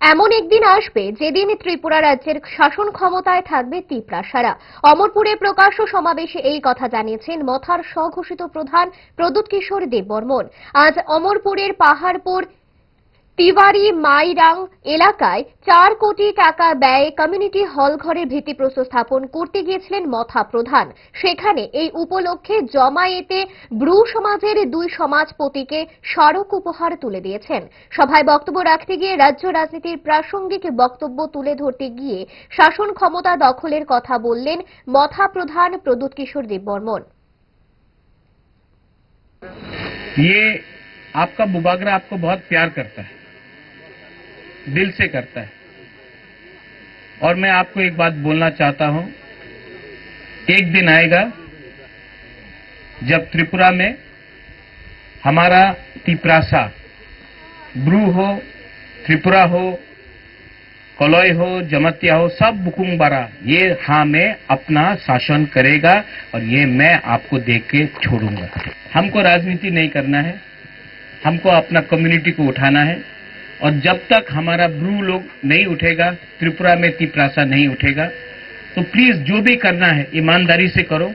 এমন একদিন আসবে যেদিন ত্রিপুরা রাজ্যের শাসন ক্ষমতায় থাকবে তিপ্রাসারা অমরপুরে প্রকাশ্য সমাবেশে এই কথা জানিয়েছেন মথার স্বঘোষিত প্রধান প্রদ্যুৎ কিশোর দেববর্মন। আজ অমরপুরের পাহাড়পুর তিওয়ারি মাইরাং এলাকায় চার কোটি টাকা ব্যয়ে কমিউনিটি হল ঘরের ভিত্তিপ্রস্তর স্থাপন করতে গিয়েছিলেন মথা প্রধান সেখানে এই উপলক্ষে জমায়েতে ব্রু সমাজের দুই সমাজপতিকে স্মারক উপহার তুলে দিয়েছেন সভায় বক্তব্য রাখতে গিয়ে রাজ্য রাজনীতির প্রাসঙ্গিক বক্তব্য তুলে ধরতে গিয়ে শাসন ক্ষমতা দখলের কথা বললেন মথা প্রধান প্রদ্যুৎ কিশোর দেববর্মন ये आपका बुबागरा आपको बहुत प्यार करता है दिल से करता है। और मैं आपको एक बात बोलना चाहता हूँ। एक दिन आएगा, जब त्रिपुरा में हमारा तिपरासा, ब्रू हो, त्रिपुरा हो, कलौय हो, जमतिया हो, सब बुकुंगबारा, ये हाँ में अपना शासन करेगा और ये मैं आपको देख के छोड़ूँगा। हमको राजनीति नहीं करना है। हमको अपना कम्युनिटी को उठाना है। और जब तक हमारा ब्रू लोग नहीं उठेगा, त्रिपुरा में तिपरासा नहीं उठेगा तो प्लीज़ जो भी करना है, ईमानदारी से करो।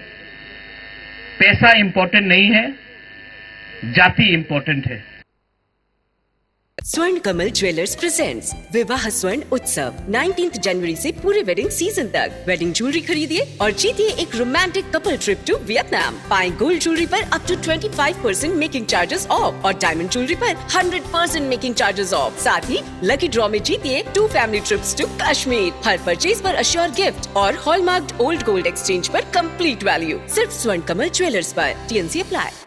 पैसा इंपॉर्टेंट नहीं है, जाति इंपॉर्टेंट है। स्वर्ण कमल ज्वेलर्स प्रेजेंट्स विवाह स्वर्ण उत्सव 19th जनवरी से पूरे वेडिंग सीज़न तक। वेडिंग ज्वेलरी खरीदिए और जीतिए एक romantic couple trip to Vietnam पाए गोल्ड ज्वेलरी पर up to 25% making charges off और डायमंड ज्वेलरी पर 100% मेकिंग चार्जेस ऑफ़ साथ ही लकी ड्रॉ में जीतिए two family trips to Kashmir her purchase पर अश्योर गिफ्ट और हॉलमार्क ओल्ड गोल्ड एक्सचेंज पर complete value सिर्फ़ स्वर्ण कमल ज्वेलर्स पर। TNC apply